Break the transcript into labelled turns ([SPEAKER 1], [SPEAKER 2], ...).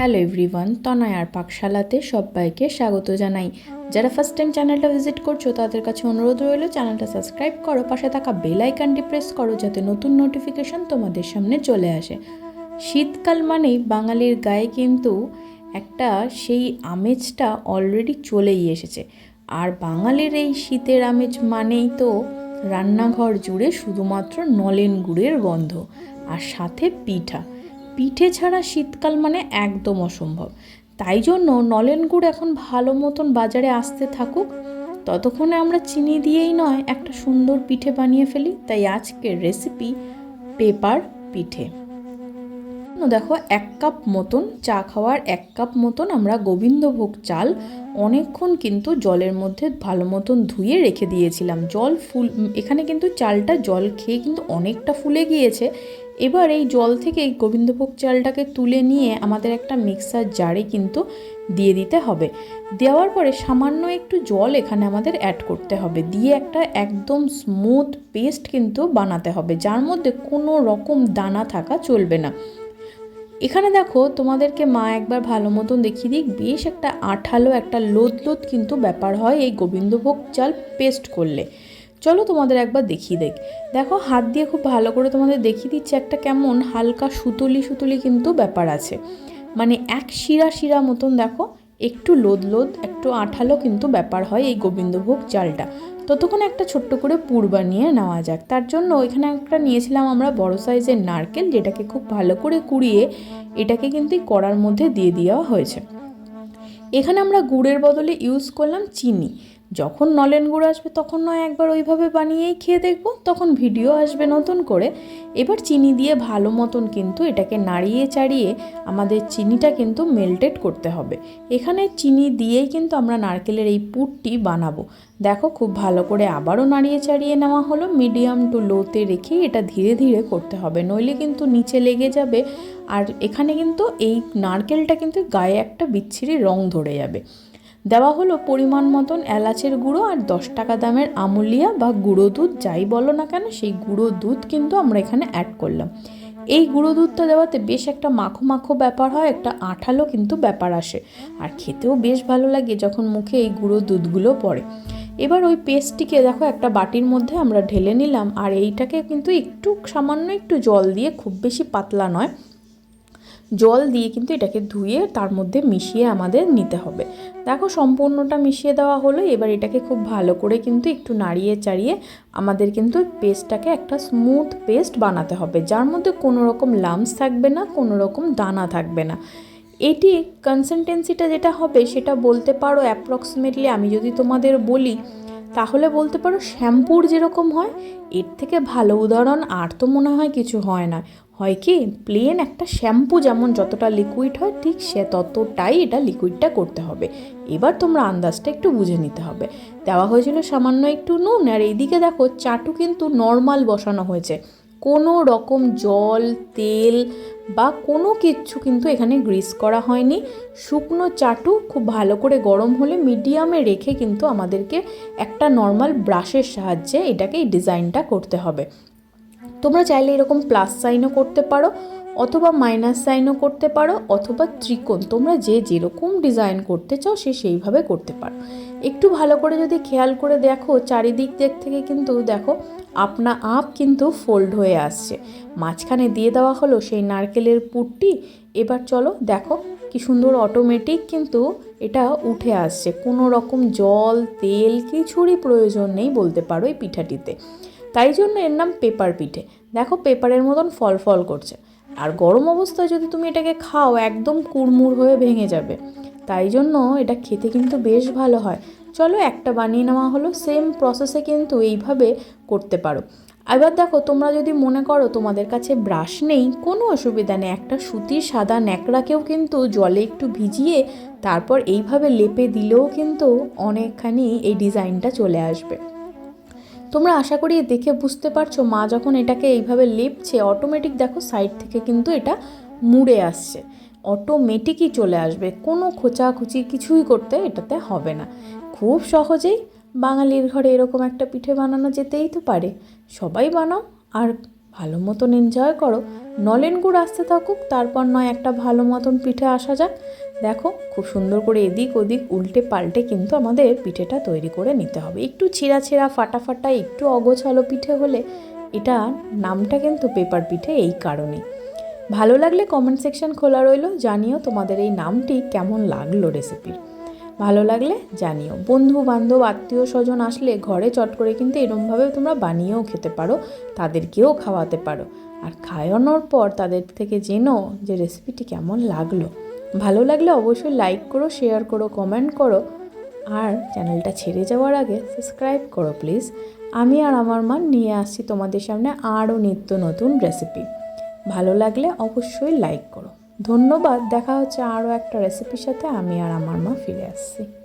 [SPEAKER 1] Hello everyone তনয়ার পাকশালাতে সবাইকে স্বাগত জানাই। যারা ফার্স্ট টাইম চ্যানেলটা ভিজিট করছ, তাদের কাছে অনুরোধ রইল চ্যানেলটা সাবস্ক্রাইব করো, পাশে থাকা বেল আইকনটি প্রেস করো, যাতে নতুন নোটিফিকেশন তোমাদের সামনে চলে আসে। শীতকাল মানেই বাঙালির গায়ে কিন্তু একটা সেই আমেজটা অলরেডি চলেই এসেছে। আর বাঙালির এই শীতের আমেজ মানেই তো রান্নাঘর জুড়ে শুধুমাত্র নলেন গুড়ের গন্ধ, আর সাথে পিঠা। পিঠে ছাড়া শীতকাল মানে একদম অসম্ভব। তাই জন্য নলেন গুড় এখন ভালো মতন বাজারে আসতে থাকুক। ততক্ষণে আমরা চিনি দিয়েই নয়, একটা সুন্দর পিঠে বানিয়ে ফেলি। তাই আজকের রেসিপি পেপার পিঠে। দেখো, এক কাপ মতন চা খাওয়ার এক কাপ মতন আমরা গোবিন্দভোগ চাল অনেকক্ষণ কিন্তু জলের মধ্যে ভালো মতন ধুয়ে রেখে দিয়েছিলাম। জল ফুল এখানে কিন্তু চালটা জল খেয়ে কিন্তু অনেকটা ফুলে গিয়েছে। এবার এই জল থেকে এই গোবিন্দভোগ চালটাকে তুলে নিয়ে আমাদের একটা মিক্সার জারে কিন্তু দিয়ে দিতে হবে। দেওয়ার পরে সামান্য একটু জল এখানে আমাদের অ্যাড করতে হবে। দিয়ে একটা একদম স্মুথ পেস্ট কিন্তু বানাতে হবে, যার মধ্যে কোনো রকম দানা থাকা চলবে না। এখানে দেখো তোমাদেরকে মা একবার ভালো মতন দেখিয়ে দিক, বেশ একটা আঠালো একটা লোদ লোদ কিন্তু ব্যাপার হয় এই গোবিন্দভোগ চাল পেস্ট করলে। চলো তোমাদের একবার দেখিয়ে দেখ দেখো, হাত দিয়ে খুব ভালো করে তোমাদের দেখিয়ে দিচ্ছে একটা কেমন হালকা সুতলি সুতলি কিন্তু ব্যাপার আছে। মানে এক শিরা শিরা মতন দেখো, একটু লোদ লোদ, একটু আঠালো কিন্তু ব্যাপার হয় এই গোবিন্দভোগ চালটা। ততক্ষণ একটা ছোট্ট করে পুর বানিয়ে নেওয়া যাক। তার জন্য এখানে একটা নিয়েছিলাম আমরা বড় সাইজের নারকেল, যেটাকে খুব ভালো করে কুড়িয়ে এটাকে কিন্তু কড়ার মধ্যে দিয়ে দেওয়া হয়েছে। এখানে আমরা গুড়ের বদলে ইউজ করলাম চিনি। যখন নলেন গুড় আসবে তখন নয় একবার ওইভাবে বানিয়েই খেয়ে দেখব, তখন ভিডিও আসবে নতুন করে। এবার চিনি দিয়ে ভালো মতন কিন্তু এটাকে নাড়িয়ে চাড়িয়ে আমাদের চিনিটা কিন্তু মেল্টেড করতে হবে। এখানে চিনি দিয়েই কিন্তু আমরা নারকেলের এই পুরটি বানাবো। দেখো খুব ভালো করে আবারও নাড়িয়ে চাড়িয়ে নেওয়া হলো। মিডিয়াম টু লোতে রেখে এটা ধীরে ধীরে করতে হবে। নইলে কিন্তু নিচে লেগে যাবে। আর এখানে কিন্তু এই নারকেলটা কিন্তু গায়ে একটা বিচ্ছিরি রং ধরে যাবে। দেওয়া হলো পরিমাণ মতন এলাচের গুঁড়ো আর দশ টাকা দামের আমুলিয়া বা গুঁড়ো দুধ, যাই বলো না কেন, সেই গুঁড়ো দুধ কিন্তু আমরা এখানে অ্যাড করলাম। এই গুঁড়ো দুধটা দেওয়াতে বেশ একটা মাখো মাখো ব্যাপার হয়, একটা আঠালো কিন্তু ব্যাপার আসে। আর খেতেও বেশ ভালো লাগে যখন মুখে এই গুঁড়ো দুধগুলো পড়ে। এবার ওই পেস্টটিকে দেখো, একটা বাটির মধ্যে আমরা ঢেলে নিলাম। আর এইটাকে কিন্তু একটু সামান্য একটু জল দিয়ে, খুব বেশি পাতলা নয় জল দিয়ে কিন্তু এটাকে ধুয়ে তার মধ্যে মিশিয়ে আমাদের নিতে হবে। দেখো সম্পূর্ণটা মিশিয়ে দেওয়া হলো, এবার এটাকে খুব ভালো করে কিন্তু একটু নাড়িয়ে চাড়িয়ে আমাদের কিন্তু পেস্টটাকে একটা স্মুথ পেস্ট বানাতে হবে, যার মধ্যে কোনো রকম লামস থাকবে না, কোনো রকম দানা থাকবে না। এটি কনসিস্টেন্সিটা যেটা হবে সেটা বলতে পারো অ্যাপ্রক্সিমেটলি আমি যদি তোমাদের বলি, তাহলে বলতে পারো শ্যাম্পুর যেরকম হয়, এর থেকে ভালো উদাহরণ আর তো মনে হয় কিছু হয় না। হয় কি প্লেন একটা শ্যাম্পু যেমন যতটা লিকুইড হয়, ঠিক সে ততটাই এটা লিকুইডটা করতে হবে। এবার তোমরা আন্দাজটা একটু বুঝে নিতে হবে। দেওয়া হয়েছিল সামান্য একটু নুন, আর এইদিকে দেখো চাটু কিন্তু নর্মাল বসানো হয়েছে। কোনো রকম জল, তেল বা কোনো কিচ্ছু কিন্তু এখানে গ্রিস করা হয়নি। শুকনো চাটু খুব ভালো করে গরম হলে মিডিয়ামে রেখে কিন্তু আমাদেরকে একটা নর্মাল ব্রাশের সাহায্যে এটাকে এই ডিজাইনটা করতে হবে। তোমরা চাইলে এরকম প্লাস সাইনও করতে পারো, অথবা মাইনাস সাইনও করতে পারো, অথবা ত্রিকোণ। তোমরা যে যেরকম ডিজাইন করতে চাও, সে সেইভাবে করতে পারো। একটু ভালো করে যদি খেয়াল করে দেখো, চারিদিক দিক থেকে কিন্তু দেখো, আপনা আপ কিন্তু ফোল্ড হয়ে আসছে। মাঝখানে দিয়ে দেওয়া হলো সেই নারকেলের পুরটি এবার চলো দেখো, কি সুন্দর অটোমেটিক কিন্তু এটা উঠে আসছে। কোনো রকম জল, তেল কিছুরই প্রয়োজন নেই বলতে পারো এই পিঠাটিতে। তাই জন্য এর নাম পেপার পিঠে। দেখো পেপারের মতন ফল ফল করছে। আর গরম অবস্থায় যদি তুমি এটাকে খাও, একদম কুড়মুড় হয়ে ভেঙে যাবে। তাই জন্য এটা খেতে কিন্তু বেশ ভালো হয়। চলো একটা বানিয়ে নেওয়া হলো সেম প্রসেসে কিন্তু এইভাবে করতে পারো। এবার দেখো, তোমরা যদি মনে করো তোমাদের কাছে ব্রাশ নেই, কোনো অসুবিধা নেই। একটা সুতির সাদা ন্যাকড়াকেও কিন্তু জলে একটু ভিজিয়ে তারপর এইভাবে লেপে দিলেও কিন্তু অনেকখানি এই ডিজাইনটা চলে আসবে। তোমরা আশা করি দেখে বুঝতে পারছ, মা যখন এটাকে এইভাবে লেপছে অটোমেটিক দেখো সাইড থেকে কিন্তু এটা মুড়ে আসছে। অটোমেটিকই চলে আসবে। কোনো খোঁচাখুচি কিছুই করতে এটাতে হবে না। খুব সহজেই বাঙালির ঘরে এরকম একটা পিঠে বানানো যেতেই তো পারে। সবাই বানাও আর ভালো মতন এনজয় করো। নলেন গুড় আসতে থাকুক, তারপর নয় একটা ভালো মতন পিঠে আসা যাক। দেখো, খুব সুন্দর করে এদিক ওদিক উল্টে পাল্টে কিন্তু আমাদের পিঠেটা তৈরি করে নিতে হবে। একটু ছিঁড়া ছিঁড়া ফাটা ফাটা একটু অগোছালো পিঠে হলে এটা নামটা কিন্তু পেপার পিঠে এই কারণেই। ভালো লাগলে কমেন্ট সেকশন খোলা রইল, জানিও তোমাদের এই নামটি কেমন লাগল রেসিপির ভালো লাগলে জানিও। বন্ধু বান্ধব আত্মীয় স্বজন আসলে ঘরে চট করে কিন্তু এরমভাবে তোমরা বানিয়েও খেতে পারো, তাদেরকেও খাওয়াতে পারো। আর খাওয়ানোর পর তাদের থেকে জেনো যে রেসিপিটি কেমন লাগল। ভালো লাগলে অবশ্যই লাইক করো শেয়ার করো কমেন্ট করো। আর চ্যানেলটা ছেড়ে যাওয়ার আগে সাবস্ক্রাইব করো প্লিজ আমি আর আমার মা নিয়ে আসছি তোমাদের সামনে আরও নিত্য নতুন রেসিপি ভালো লাগলে অবশ্যই লাইক করো। ধন্যবাদ, দেখা হচ্ছে আরও একটা রেসিপির সাথে। আমি আর আমার মা ফিরে আসছি।